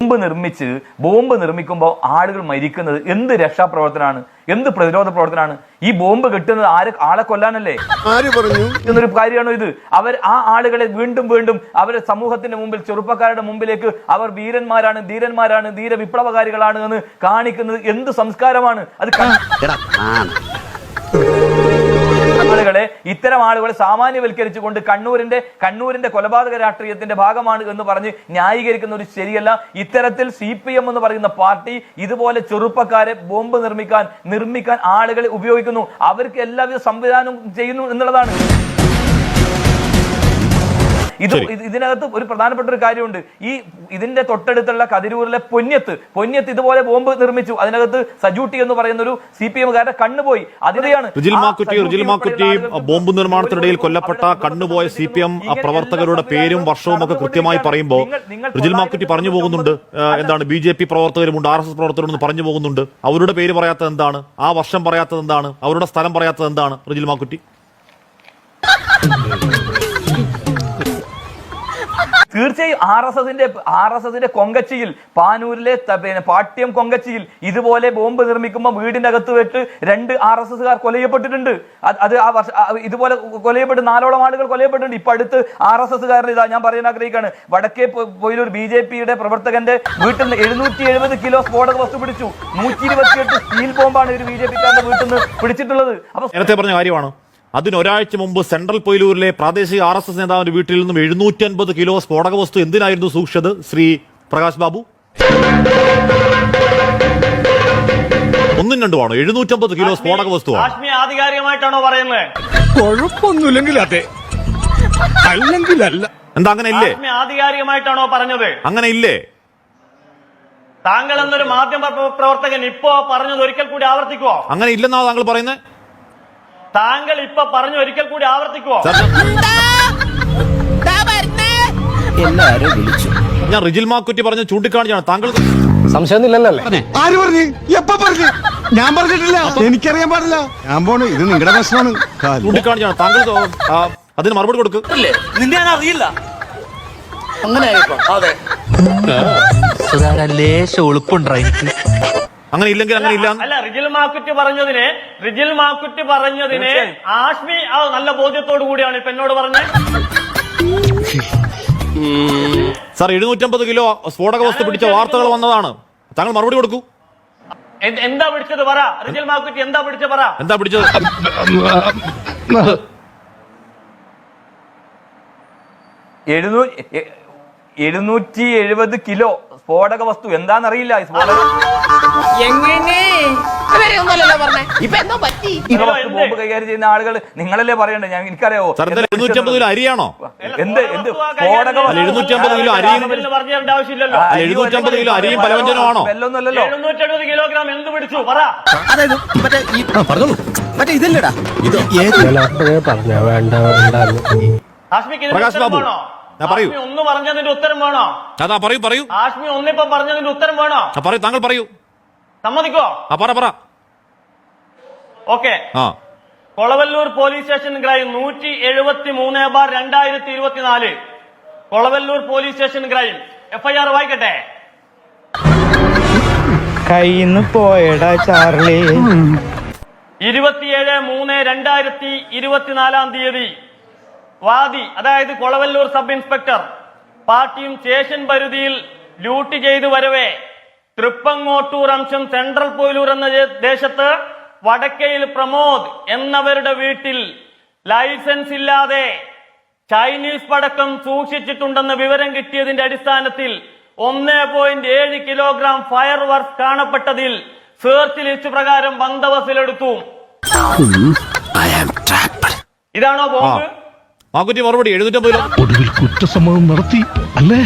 Bomb നിർമ്മിച്ച് bomb നിർമ്മിക്കുമ്പോൾ ആളുകൾ മരിക്കുന്നത് എന്ത് രക്ഷാപ്രവർത്തനമാണ്? എന്ത് പ്രതിരോധ പ്രവർത്തനമാണ്? ഈ ബോംബ് കിട്ടുന്നത് ആര് ആളെ കൊല്ലാനല്ലേ? ആര് പറഞ്ഞു? എന്നൊരു കാര്യമാണോ ഇത്? അവർ ആ ആളുകളെ വീണ്ടും വീണ്ടും അവരെ സമൂഹത്തിന്റെ മുമ്പിൽ ചെറുപ്പക്കാരുടെ മുമ്പിലേക്ക് അവർ വീരന്മാരാണ് ധീരന്മാരാണ് ധീര വിപ്ലവകാരികളാണ് എന്ന് കാണിക്കുന്നത് എന്ത് സംസ്കാരമാണ്? അത് ഇത്തരം ആളുകളെ സാമാന്യവൽക്കരിച്ചുകൊണ്ട് കണ്ണൂരിന്റെ കണ്ണൂരിന്റെ കൊലപാതക രാഷ്ട്രീയത്തിന്റെ ഭാഗമാണ് എന്ന് പറഞ്ഞ് ന്യായീകരിക്കുന്ന ഒരു ശരിയല്ല. ഇത്തരത്തിൽ സി പി എം എന്ന് പറയുന്ന പാർട്ടി ഇതുപോലെ ചെറുപ്പക്കാരെ ബോംബ് നിർമ്മിക്കാൻ നിർമ്മിക്കാൻ ആളുകളെ ഉപയോഗിക്കുന്നു. അവർക്ക് എല്ലാവിധ സംവിധാനവും ചെയ്യുന്നു എന്നുള്ളതാണ്. ഇത്. ഇതിനകത്ത് ഒരു പ്രധാനപ്പെട്ട ഒരു കാര്യമുണ്ട്. ഈ ഇതിന്റെ തൊട്ടടുത്തുള്ള കതിരൂരിലെ പൊന്യത്ത് പൊന്യത്ത് ഇതുപോലെ ബോംബ് നിർമ്മിച്ചു. അതിനകത്ത് സജൂട്ടി എന്ന് പറയുന്ന ഒരു സി പി എമ്മുകാരുടെ കണ്ണുപോയി അതിനെയാണ് ബോംബ് നിർമ്മാണത്തിനിടയിൽ. കൊല്ലപ്പെട്ട കണ്ണുപോയ സി പി എം പ്രവർത്തകരുടെ പേരും വർഷവും ഒക്കെ കൃത്യമായി പറയുമ്പോൾ റിജിൽ മാക്കുറ്റി പറഞ്ഞു പോകുന്നുണ്ട്. എന്താണ് ബി ജെ പി പ്രവർത്തകരുമുണ്ട് ആർ എസ് എസ് പ്രവർത്തകരുണ്ട് പറഞ്ഞു പോകുന്നുണ്ട്. അവരുടെ പേര് പറയാത്തത് എന്താണ്? ആ വർഷം പറയാത്തത് എന്താണ്? അവരുടെ സ്ഥലം പറയാത്തത് എന്താണ്? റിജിൽ മാക്കുറ്റി. തീർച്ചയായും ആർ എസ് എസിന്റെ ആർ എസ് എസിന്റെ കൊങ്കച്ചിയിൽ പാനൂരിലെ പിന്നെ പാട്യം കൊങ്കച്ചിയിൽ ഇതുപോലെ ബോംബ് നിർമ്മിക്കുമ്പോൾ വീടിന്റെ അകത്ത് വെച്ച് രണ്ട് ആർ എസ് എസുകാർ കൊലയപ്പെട്ടിട്ടുണ്ട്. അത് ആ വർഷ ഇതുപോലെ കൊലയപ്പെട്ട് നാലോളം ആളുകൾ കൊലയപ്പെട്ടിട്ടുണ്ട്. ഇപ്പൊ അടുത്ത് ആർ എസ് എസുകാരൻ ഇതാ ഞാൻ പറയാൻ ആഗ്രഹിക്കുകയാണ് വടക്കേ പോയിലൊരു ബി ജെ പിയുടെ പ്രവർത്തകന്റെ വീട്ടിൽ നിന്ന് എഴുന്നൂറ്റി എഴുപത് കിലോ സ്ഫോടക വസ്തു പിടിച്ചു. നൂറ്റി ഇരുപത്തിയെട്ട് സ്റ്റീൽ ബോംബാണ് ഒരു ബി ജെ പിക്കാരന്റെ വീട്ടിൽ നിന്ന് പിടിച്ചിട്ടുള്ളത്. അപ്പൊ നേരത്തെ പറഞ്ഞ കാര്യമാണ്? അതിന് ഒരാഴ്ച മുമ്പ് സെൻട്രൽ പൊയിലൂരിലെ പ്രാദേശിക ആർ എസ് എസ് നേതാവിന്റെ വീട്ടിൽ നിന്നും എഴുന്നൂറ്റി അൻപത് കിലോ സ്ഫോടക വസ്തു എന്തിനായിരുന്നു സൂക്ഷിച്ചത്? ശ്രീ പ്രകാശ് ബാബു. ഒന്നും രണ്ടുമാണോ? എഴുന്നൂറ്റമ്പത് കിലോ സ്ഫോടക വസ്തു ആധികാരികമായിട്ടാണോ പറയുന്നത്? കുഴപ്പമൊന്നുമില്ലെങ്കിൽ അതെ. അല്ലെങ്കിൽ അല്ല എന്താ അങ്ങനെ ഇല്ലേ? ആധികാരികമായിട്ടാണോ പറഞ്ഞത്? അങ്ങനെ ഇല്ലേ? താങ്കൾ എന്നൊരു മാധ്യമ പ്ര- പ്രവർത്തകൻ ഇപ്പോ പറഞ്ഞത് ഒരിക്കൽ കൂടി ആവർത്തിക്കുവോ? അങ്ങനെ ഇല്ലെന്നാ താങ്കൾ പറയുന്നത്? താങ്കൾ ഇപ്പൊ പറഞ്ഞു ഒരിക്കൽ കൂടി ആവർത്തിക്കുവോ? എല്ലാരും വിളിച്ചു. ഞാൻ റിജിൽ മാക്കുറ്റി പറഞ്ഞ ചൂണ്ടിക്കാണിച്ചാണ് താങ്കൾ സംശയമൊന്നുമില്ലല്ലോ ആര് പറഞ്ഞു? എപ്പ പറഞ്ഞു? ഞാൻ പറഞ്ഞിട്ടില്ല. എനിക്കറിയാൻ പാടില്ല. ഞാൻ പോണു. ഇത് നിങ്ങളുടെ പ്രശ്നമാണ്. ചൂണ്ടിക്കാണിച്ചാണ് താങ്കൾ ആ, അതിന് മറുപടി കൊടുക്ക്. നിന്നെ ഞാൻ അറിയില്ല. അങ്ങനെ ആയിപ്പോ അതെ. ലേശം എളുപ്പുണ്ടോ എനിക്ക് അങ്ങനെ ഇല്ലെങ്കിൽ അങ്ങനെ ഇല്ല അല്ല റിജിൽ മാക്കുറ്റി പറഞ്ഞതിനെ റിജിൽ മാക്കുറ്റി പറഞ്ഞതിനെ. ആഷ്മി ആ നല്ല ബോധ്യത്തോടു കൂടിയാണ് ഇപ്പൊ എന്നോട് പറഞ്ഞത് സാർ എഴുന്നൂറ്റമ്പത് കിലോ സ്ഫോടക വസ്തു പിടിച്ച വാർത്തകൾ വന്നതാണ്. താങ്കൾ മറുപടി കൊടുക്കൂ. എന്താ പിടിച്ചത്? പറ. റിജിൽ മാക്കുറ്റി എന്താ പിടിച്ച? പറ. എന്താ പിടിച്ചത്? എഴുന്നൂ എ- എഴുന്നൂറ്റി എഴുപത് കിലോ സ്ഫോടക വസ്തു എന്താണെന്നറിയില്ല സ്ഫോടക എങ്ങനെ? പറഞ്ഞേ. ഇപ്പൊ എന്തോ പറ്റി? ബോംബ് കൈകാര്യം ചെയ്യുന്ന ആളുകൾ നിങ്ങളല്ലേ പറയണ്ടേ ഞാൻ എനിക്കറിയാവോ. സാർ എഴുന്നൂറ്റമ്പത് കിലോ അരിയാണോ? എന്ത് എന്ത് സ്ഫോടക അല്ല, എഴുന്നൂറ്റമ്പത് കിലോ അരിയും- ആവശ്യമില്ലല്ലോ. അല്ല, എഴുന്നൂറ്റമ്പത് കിലോ അരിയും പലവ്യഞ്ജനമാണോ? വെല്ലൊന്നുമല്ലല്ലോ. കിലോഗ്രാം എന്ത് പിടിച്ചു? പറ. അതായത് മറ്റേ ഈ പറഞ്ഞോളൂ. മറ്റേ ഇതല്ലടാ. ഇത് ഏത് ഹാഷ്മിക്ക് ഇതിന്റെ പ്രകാശ് ഉത്തരം ബാബു, വേണോ? ആ, പറയൂ. ഹാഷ്മി ഒന്ന് പറഞ്ഞതിന്റെ ഉത്തരം വേണോ? അതാ പറയൂ പറയൂ. ഹാഷ്മി ഒന്നിപ്പം പറഞ്ഞതിന്റെ ഉത്തരം വേണോ? ആ പറയൂ താങ്കൾ പറയൂ. സമ്മതിക്കോ ആ പറ പറ. ഓക്കെ. ആ. കൊളവല്ലൂർ പോലീസ് സ്റ്റേഷൻ ക്രൈം നൂറ്റി എഴുപത്തി മൂന്ന് ബാർ രണ്ടായിരത്തി ഇരുപത്തിനാല് Kolavallur police station crime FIR വായിക്കട്ടെ. കയ്യിന്ന് പോയടാ ചാർലി. ഇരുപത്തിയേഴ് മൂന്ന് രണ്ടായിരത്തി ഇരുപത്തിനാലാം തീയതി. വാദി അതായത് കൊളവല്ലൂർ സബ് ഇൻസ്പെക്ടർ പാർട്ടിയും സ്റ്റേഷൻ പരിധിയിൽ ഡ്യൂട്ടി ചെയ്തു വരവേ. തൃപ്പങ്ങോട്ടൂർ അംശം സെൻട്രൽ പോയിലൂർ എന്ന ദേശത്ത് വടക്കയിൽ പ്രമോദ് എന്നവരുടെ വീട്ടിൽ ലൈസൻസ് ഇല്ലാതെ ചൈനീസ് പടക്കം സൂക്ഷിച്ചിട്ടുണ്ടെന്ന വിവരം കിട്ടിയതിന്റെ അടിസ്ഥാനത്തിൽ ഒന്ന് പോയിന്റ് ഏഴ് കിലോഗ്രാം ഫയർ വർക്ക് കാണപ്പെട്ടതിൽ സെർച്ച് ലിസ്റ്റ് പ്രകാരം ബന്ദവസിലെടുത്തു ഇതാണോ ബോംബ് മാക്കുറ്റി മറുപടി എഴുന്നൂറ്റമ്പത് കിലോ. ഒടുവിൽ കുറ്റസമ്മതം നടത്തി അല്ലേ?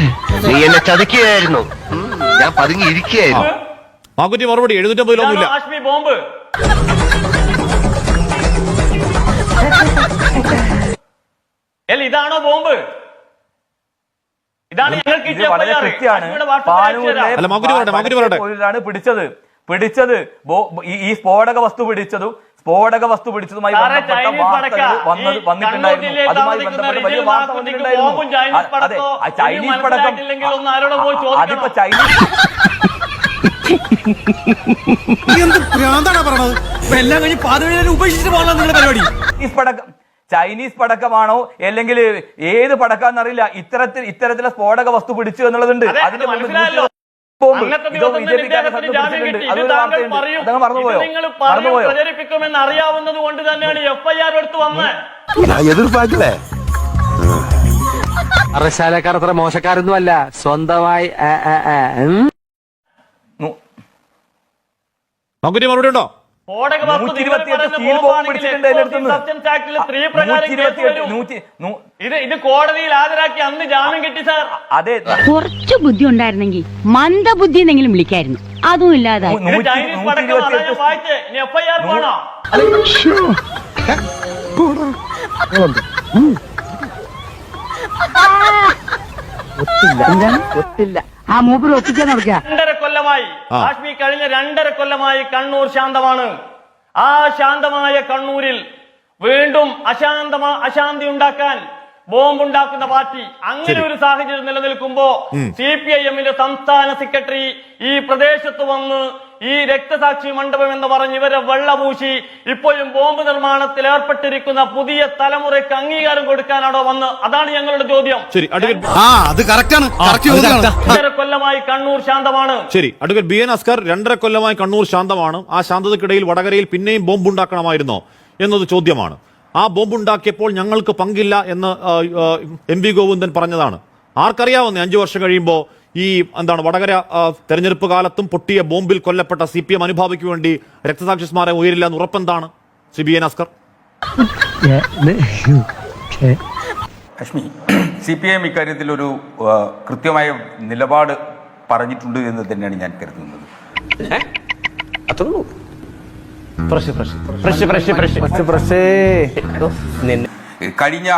നീ എന്നെ ചതിക്കുകയായിരുന്നു. ഞാൻ പതുങ്ങി ഇരിക്കുകയായിരുന്നു. മാക്കുറ്റി മറുപടി എഴുന്നൂറ്റമ്പത് കിലോ ഇതാണോ ബോംബ്. അല്ല ഇതാണോ ബോംബ്? ഇതാണ് ഞങ്ങൾക്ക് പിടിച്ചത്. പിടിച്ചത് ഈ- ഈ സ്ഫോടക വസ്തു പിടിച്ചതും സ്ഫോടക വസ്തു പിടിച്ചതുമായി സാറേ, ബന്ധപ്പെട്ട ചൈനീസ് പടക്ക. വാർത്തകൾ വന്നത് വന്നിട്ടുണ്ടായിരുന്നു. അതുമായി താമസിക്കുന്ന ബന്ധപ്പെട്ട വലിയ റിജിൽ വാർത്ത വന്നിട്ടുണ്ടായിരുന്നു. ബോംബും ചൈനീസ് അതെ പടക്കം? മനസ്സിലായിട്ടില്ലെങ്കിൽ ഒന്ന് ആരോടോ പോയി അ- അതിപ്പോ ചൈനീസ് പടക്കം ചൈനീസ് പടക്കമാണോ? അല്ലെങ്കിൽ ഏത് പടക്കാന്നറിയില്ല ഇത്തരത്തിൽ ഇത്തരത്തിലെ സ്ഫോടക വസ്തു പിടിച്ചു എന്നുള്ളതുണ്ട്. അതിന്റെ പ്രചരിപ്പിക്കുമെന്ന് അറിയാവുന്നത് കൊണ്ട് തന്നെയാണ് എഫ് ഐ ആർ എടുത്ത് വന്നത് അറശാലക്കാർ അത്ര മോശക്കാരൊന്നും അല്ല. സ്വന്തമായി മകുരി മറുപടി ഉണ്ടോ? ഇത് ഇത് കോടതിയിൽ ഹാജരാക്കി അന്ന് ജാമ്യം കിട്ടി സാർ. അതെ. കുറച്ച് ബുദ്ധി ഉണ്ടായിരുന്നെങ്കിൽ മന്ദബുദ്ധി എന്നെങ്കിലും വിളിക്കായിരുന്നു. അതും ഇല്ലാതായി. ഇത് നൂറ്റി ചൈനീസ് നൂറ്റി പടക്കം അതാ ഞാൻ ഇരുപത്തിയെട്ട് വായിച്ചേ. ഇനി എഫ് ഐ ആർ നൂ- വേണോ? ആ മൂപ്പർ ഒപ്പിക്കാൻ നടക്കുക കൊല്ലമായി ഹാഷ്മി കഴിഞ്ഞ രണ്ടര കൊല്ലമായി കണ്ണൂർ ശാന്തമാണ്. ആ ശാന്തമായ കണ്ണൂരിൽ വീണ്ടും അശാന്തമാ അശാന്തി ഉണ്ടാക്കാൻ ബോംബ് ഉണ്ടാക്കുന്ന പാർട്ടി അങ്ങനെ ഒരു സാഹചര്യം നിലനിൽക്കുമ്പോ സി പി ഐ എമ്മിന്റെ സംസ്ഥാന സെക്രട്ടറി ഈ പ്രദേശത്ത് വന്ന് ഈ രക്തസാക്ഷി മണ്ഡപം എന്ന് പറഞ്ഞ് ഇവരെ വെള്ളപൂശി ഇപ്പോഴും ബോംബ് നിർമ്മാണത്തിൽ ഏർപ്പെട്ടിരിക്കുന്ന പുതിയ തലമുറയ്ക്ക് അംഗീകാരം കൊടുക്കാനാണോ വന്ന്? അതാണ് ഞങ്ങളുടെ ചോദ്യം. ശരി അഡ്വക്കേറ്റ് ആ അത് കറക്റ്റാണ് രണ്ടര കൊല്ലമായി കണ്ണൂർ ശാന്തമാണ്. ശരി അഡ്വക്കേറ്റ് ബി എൻ അസ്കർ രണ്ടര കൊല്ലമായി കണ്ണൂർ ശാന്തമാണ്. ആ ശാന്തതക്കിടയിൽ വടകരയിൽ പിന്നെയും ബോംബ് ഉണ്ടാക്കണമായിരുന്നോ എന്നത് ചോദ്യമാണ്. ആ ബോംബുണ്ടാക്കിയപ്പോൾ ഞങ്ങൾക്ക് പങ്കില്ല എന്ന് എം വി ഗോവിന്ദൻ പറഞ്ഞതാണ്. ആർക്കറിയാവുന്നേ അഞ്ചു വർഷം കഴിയുമ്പോൾ ഈ എന്താണ് വടകര തെരഞ്ഞെടുപ്പ് കാലത്തും പൊട്ടിയ ബോംബിൽ കൊല്ലപ്പെട്ട സി പി എം അനുഭാവിക്ക് വേണ്ടി രക്തസാക്ഷി സ്മാരകം ഉയരില്ല എന്ന് ഉറപ്പെന്താണ് C B N Askar Lakshmi C P M ഇക്കാര്യത്തിൽ ഒരു കൃത്യമായ നിലപാട് പറഞ്ഞിട്ടുണ്ട് എന്ന് തന്നെയാണ് ഞാൻ കരുതുന്നത്. കഴിഞ്ഞ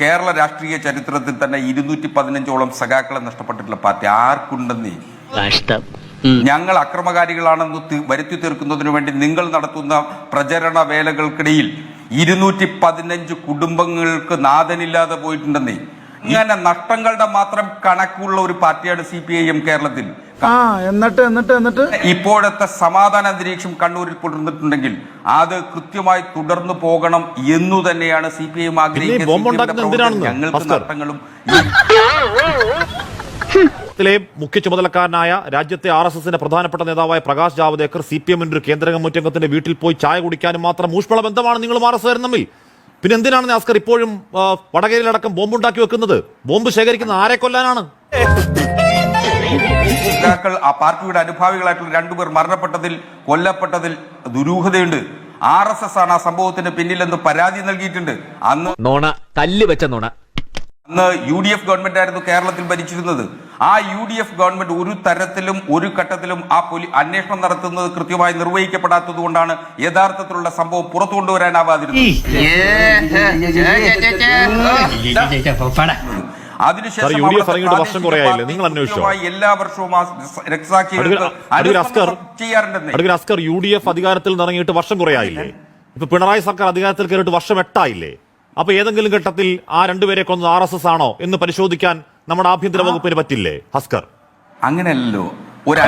കേരള രാഷ്ട്രീയ ചരിത്രത്തിൽ തന്നെ ഇരുന്നൂറ്റി പതിനഞ്ചോളം സഖാക്കളെ നഷ്ടപ്പെട്ടിട്ടുള്ള പാർട്ടി ആർക്കുണ്ടെന്നേ? ഞങ്ങൾ അക്രമകാരികളാണെന്ന് വരുത്തി തീർക്കുന്നതിന് വേണ്ടി നിങ്ങൾ നടത്തുന്ന പ്രചരണ വേലകൾക്കിടയിൽ ഇരുന്നൂറ്റി പതിനഞ്ച് കുടുംബങ്ങൾക്ക് നാഥനില്ലാതെ പോയിട്ടുണ്ടെന്നേ. ഇങ്ങനെ നഷ്ടങ്ങളുടെ മാത്രം കണക്കുള്ള ഒരു പാർട്ടിയാണ് സി പി കേരളത്തിൽ എന്നിട്ട് എന്നിട്ട് എന്നിട്ട് ഇപ്പോഴത്തെ സമാധാന അന്തരീക്ഷം കണ്ണൂരിൽ പുലർന്നിട്ടുണ്ടെങ്കിൽ അത് കൃത്യമായി തുടർന്നു പോകണം എന്നു തന്നെയാണ് സി പി ഐ? ഞങ്ങൾക്ക്. നഷ്ടങ്ങളും ത്തിലെ മുഖ്യ ചുമതലക്കാരനായ രാജ്യത്തെ ആർ എസ് എസിന്റെ പ്രധാനപ്പെട്ട നേതാവായ പ്രകാശ് ജാവദേക്കർ സി പി എമ്മിന്റെ ഒരു കേന്ദ്ര കമ്മിറ്റി അംഗത്തിന്റെ വീട്ടിൽ പോയി ചായ കുടിക്കാനും മാത്രം ഊഷ്മള ബന്ധമാണ് നിങ്ങളും ആർ എസ് തമ്മിൽ പിന്നെ എന്തിനാണ് നാസ്കർ ഇപ്പോഴും ആ, വടകരയിലടക്കം ബോംബ് ഉണ്ടാക്കി വെക്കുന്നത് ബോംബ് ശേഖരിക്കുന്ന ആരെ കൊല്ലാനാണ് നേതാക്കൾ ആ പാർട്ടിയുടെ അനുഭാവികളായിട്ടുള്ള രണ്ടുപേർ മരണപ്പെട്ടതിൽ കൊല്ലപ്പെട്ടതിൽ ദുരൂഹതയുണ്ട് ആർ എസ് എസ് ആണ് ആ സംഭവത്തിന് പിന്നിലെന്ന് പരാതി നൽകിയിട്ടുണ്ട് അന്ന് നോണ കല്ല് വെച്ച നോണ അന്ന് യു ഡി എഫ് ഗവൺമെന്റ് ആയിരുന്നു കേരളത്തിൽ ഭരിച്ചിരുന്നത് ആ യു ഡി എഫ് ഗവൺമെന്റ് ഒരു തരത്തിലും ഒരു ഘട്ടത്തിലും ആ പോലീ അന്വേഷണം നടത്തുന്നത് കൃത്യമായി നിർവഹിക്കപ്പെടാത്തത് കൊണ്ടാണ് യഥാർത്ഥത്തിലുള്ള സംഭവം പുറത്തു കൊണ്ടുവരാനാവാതിരുന്നത് അതിനുശേഷം വർഷം കുറയായില്ലേ? നിങ്ങൾ അന്വേഷിച്ചോ? എല്ലാ വർഷവും അസ്കർ യു ഡി എഫ് അധികാരത്തിൽ നിറങ്ങിയിട്ട് വർഷം കുറയായില്ലേ? ഇപ്പൊ പിണറായി സർക്കാർ അധികാരത്തിൽ കയറിയിട്ട് വർഷം എട്ടായില്ലേ? അപ്പൊ ഏതെങ്കിലും ഘട്ടത്തിൽ ആ രണ്ടുപേരെ കൊന്നത് ആർ എസ് എസ് ആണോ എന്ന് പരിശോധിക്കാൻ നമ്മുടെ ആഭ്യന്തര വകുപ്പിന് പറ്റില്ലേ ഹസ്കർ? അങ്ങനെയല്ലോ. ഒരു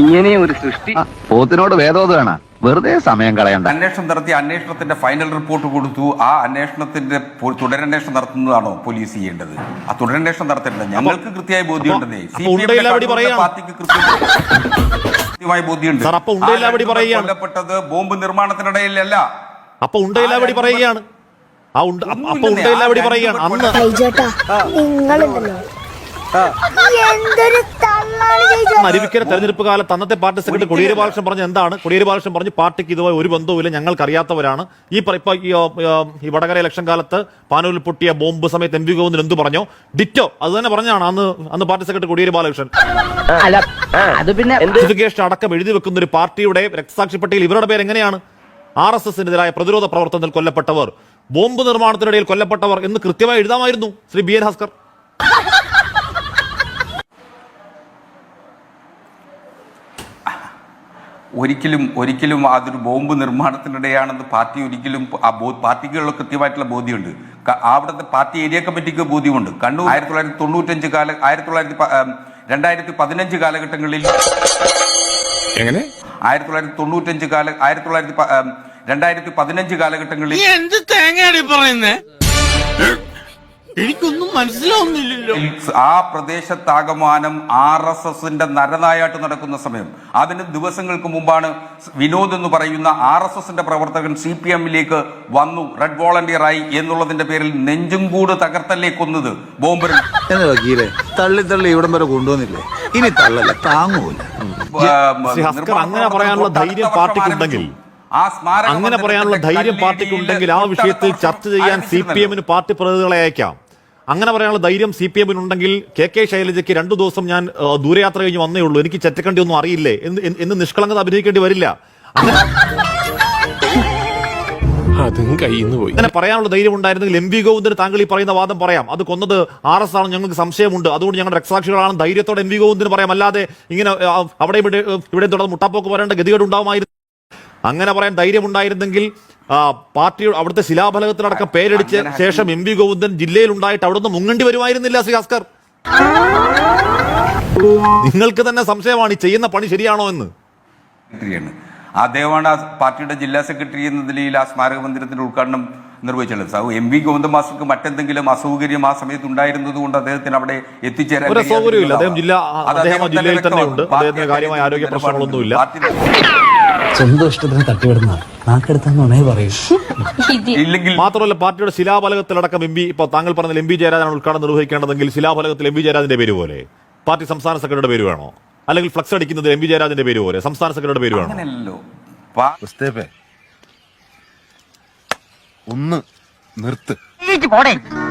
ഇങ്ങനെ ഒരു സൃഷ്ടി. പോത്തിനോട് വേദോത് വേണ. വെറുതെ സമയം കളയണ്ട. അന്വേഷണം നടത്തി അന്വേഷണത്തിന്റെ ഫൈനൽ റിപ്പോർട്ട് കൊടുത്തു. ആ അന്വേഷണത്തിന്റെ തുടരന്വേഷണം നടത്തുന്നതാണോ പോലീസ് ചെയ്യേണ്ടത്? ആ തുടരന്വേഷണം നടത്തേണ്ടത് ഞങ്ങൾക്ക് കൃത്യമായി ബോധ്യമുണ്ടെന്നേ. പാർട്ടിക്ക് കൃത്യമായി കൃത്യമായ ബോധ്യമുണ്ട്. കൊല്ലപ്പെട്ടത് ബോംബ് നിർമ്മാണത്തിനിടയിലല്ല. അപ്പൊ ഉണ്ടയില്ലാവടി പറയുകയാണ് ആ ഉണ്ട് അപ്പൊ- ഒന്നുമില്ലെന്നേ. പറയുകയാണ് അന്ന് അരുവിക്കര തെരഞ്ഞെടുപ്പ് കാലത്ത് അന്നത്തെ പാർട്ടി സെക്രട്ടറി കൊടിയേരി ബാലകൃഷ്ണൻ പറഞ്ഞ എന്താണ്? കൊടിയേരി ബാലകൃഷ്ണൻ പറഞ്ഞു പാർട്ടിക്ക് ഇതുമായി ഒരു ബന്ധവുമില്ല ഞങ്ങൾക്ക് അറിയാത്തവരാണ് ഈ പറ- ഇപ്പൊ ഈ, വടകര ഇലക്ഷൻ കാലത്ത് പാനൂരിൽ പൊട്ടിയ ബോംബ് സമയത്ത് എം വി ഗോവിന്ദൻ എന്ത് പറഞ്ഞോ? ഡിറ്റോ അത് തന്നെ പറഞ്ഞാണ് അന്ന് അന്ന് പാർട്ടി സെക്രട്ടറി കൊടിയേരി ബാലകൃഷ്ണൻ. അല്ല അത് പിന്നെ സർട്ടിഫിക്കേഷൻ അടക്കം എഴുതി വെക്കുന്ന ഒരു പാർട്ടിയുടെ രക്തസാക്ഷി പട്ടികയിൽ ഇവരുടെ പേര് എങ്ങനെയാണ്? ആർ എസ് എസിനെതിരായ പ്രതിരോധ പ്രവർത്തനത്തിൽ കൊല്ലപ്പെട്ടവർ ബോംബ് നിർമ്മാണത്തിനിടയിൽ കൊല്ലപ്പെട്ടവർ എന്ന് കൃത്യമായി എഴുതാമായിരുന്നു ശ്രീ ബി എൻ ഹസ്കർ. ഒരിക്കലും ഒരിക്കലും അതൊരു ബോംബ് നിർമ്മാണത്തിനിടെയാണെന്ന് പാർട്ടി ഒരിക്കലും ആ ബോ- പാർട്ടിക്കുള്ള കൃത്യമായിട്ടുള്ള ബോധ്യമുണ്ട്. അവിടുത്തെ പാർട്ടി ഏരിയ കമ്മിറ്റിക്ക് ബോധ്യമുണ്ട്. കണ്ണൂർ ആയിരത്തി തൊള്ളായിരത്തി തൊണ്ണൂറ്റഞ്ച് കാല ആയിരത്തി തൊള്ളായിരത്തി രണ്ടായിരത്തി പതിനഞ്ച് കാലഘട്ടങ്ങളിൽ എങ്ങനെ? ആയിരത്തി തൊള്ളായിരത്തി തൊണ്ണൂറ്റഞ്ച് കാല ആയിരത്തി തൊള്ളായിരത്തി രണ്ടായിരത്തി പതിനഞ്ച് കാലഘട്ടങ്ങളിൽ എന്ത് തേങ്ങയാണ് പറയുന്നേ? എനിക്കൊന്നും മനസ്സിലാവുന്നില്ലല്ലോ. ആ പ്രദേശത്താകമാനം ആർ എസ് എസിന്റെ നരനായാട്ട് നടക്കുന്ന സമയം. അതിന് ദിവസങ്ങൾക്ക് മുമ്പാണ് വിനോദ് എന്ന് പറയുന്ന ആർ എസ് എസിന്റെ പ്രവർത്തകൻ സി പി എമ്മിലേക്ക് വന്നു റെഡ് വോളണ്ടിയർ ആയി എന്നുള്ളതിന്റെ പേരിൽ നെഞ്ചും കൂട് തകർത്തല്ലേ കൊന്നത്? ബോംബർ തള്ളി തള്ളി ഇവിടം വരെ കൊണ്ടുവന്നില്ലേ? ഇനി തള്ളല്ല താങ്ങൂല. അങ്ങനെ പറയാനുള്ള ധൈര്യം പാർട്ടിക്കുണ്ടെങ്കിൽ അങ്ങനെ പറയാനുള്ള ധൈര്യം പാർട്ടിക്കുണ്ടെങ്കിൽ ആ വിഷയത്തിൽ ചർച്ച ചെയ്യാൻ സി പി എമ്മിന് പാർട്ടി പ്രതിനിധികളെ അയക്കാം. അങ്ങനെ പറയാനുള്ള ധൈര്യം സി പി എമ്മിനുണ്ടെങ്കിൽ കെ കെ ശൈലജയ്ക്ക് രണ്ടു ദിവസം ഞാൻ ദൂരയാത്ര കഴിഞ്ഞ് വന്നേ ഉള്ളൂ. എനിക്ക് ചെറ്റക്കണ്ടി ഒന്നും അറിയില്ലേ? എന്ന് എന്ന് നിഷ്കളങ്കത അഭിനയിക്കേണ്ടി വരില്ല. അങ്ങനെ അതും കയ്യിന്ന് പോയി. അങ്ങനെ പറയാനുള്ള ധൈര്യം ഉണ്ടായിരുന്നെങ്കിൽ എം വി ഗോവിന്ദന് താങ്കൾ ഈ പറയുന്ന വാദം പറയാം. അത് കൊന്നത് ആർ എസ് ആണ് ഞങ്ങൾക്ക് സംശയമുണ്ട്. അതുകൊണ്ട് ഞങ്ങളുടെ രക്തസാക്ഷികളാണ്. ധൈര്യത്തോടെ എം വി ഗോവിന്ദന് പറയാം. അല്ലാതെ ഇങ്ങനെ അവിടെ ഇവിടെ ഇവിടെ തുടർന്ന് മുട്ടാപ്പോക്ക് പറയേണ്ട ഗതികേട് ഉണ്ടാവുമായിരുന്നു അങ്ങനെ പറയാൻ ധൈര്യമുണ്ടായിരുന്നെങ്കിൽ ആ, പാർട്ടി അവിടുത്തെ ശിലാഫലകത്തിലടക്കം പേരടിച്ച ശേഷം എം വി ഗോവിന്ദൻ ജില്ലയിൽ ഉണ്ടായിട്ട് അവിടുന്ന് മുങ്ങണ്ടി വരുമായിരുന്നില്ല ശ്രീ ഭാസ്കർ നിങ്ങൾക്ക് തന്നെ സംശയമാണ് ഈ ചെയ്യുന്ന പണി ശരിയാണോ എന്ന് അദ്ദേഹമാണ് ആ പാർട്ടിയുടെ ജില്ലാ സെക്രട്ടറി എന്ന നിലയിൽ ആ സ്മാരക മന്ദിരത്തിന്റെ ഉദ്ഘാടനം നിർവഹിച്ചുള്ളത് സൗ എം വി ഗോവിന്ദ മാസ്റ്റർക്ക് മറ്റെന്തെങ്കിലും അസൗകര്യം ആ സമയത്ത് ഉണ്ടായിരുന്നത് കൊണ്ട് അദ്ദേഹത്തിന് അവിടെ എത്തിച്ചേരാൻ. അദ്ദേഹം ജില്ലയിൽ തന്നെ ഉണ്ട്. വ്യക്തമാക്കും. അദ്ദേഹത്തിന് കാര്യമായ ആരോഗ്യ പ്രശ്നങ്ങളൊന്നുമില്ല. സ്വന്തം ഇഷ്ടത്തിന് തട്ടിവിടുന്ന നാക്കെടുത്താന്നുണേ പറയും. ഇല്ലെങ്കിൽ മാത്രമല്ല പാർട്ടിയുടെ ശിലാഫലകത്തിലടക്കം എം പി ഇപ്പൊ താങ്കൾ പറഞ്ഞ എം പി ജയരാജനാണ് ഉദ്ഘാടനം നിർവഹിക്കേണ്ടതെങ്കിൽ ശിലാഫലകത്തിൽ എം പി ജയരാജന്റെ പേര് പോലെ പാർട്ടി സംസ്ഥാന സെക്രട്ടറിയുടെ പേര് വേണോ? അല്ലെങ്കിൽ ഫ്ലക്സ് അടിക്കുന്നത് എം പി ജയരാജന്റെ പേര് പോലെ സംസ്ഥാന സെക്രട്ടറിയുടെ പേര് വേണോ? ഒന്ന് നിർത്ത്.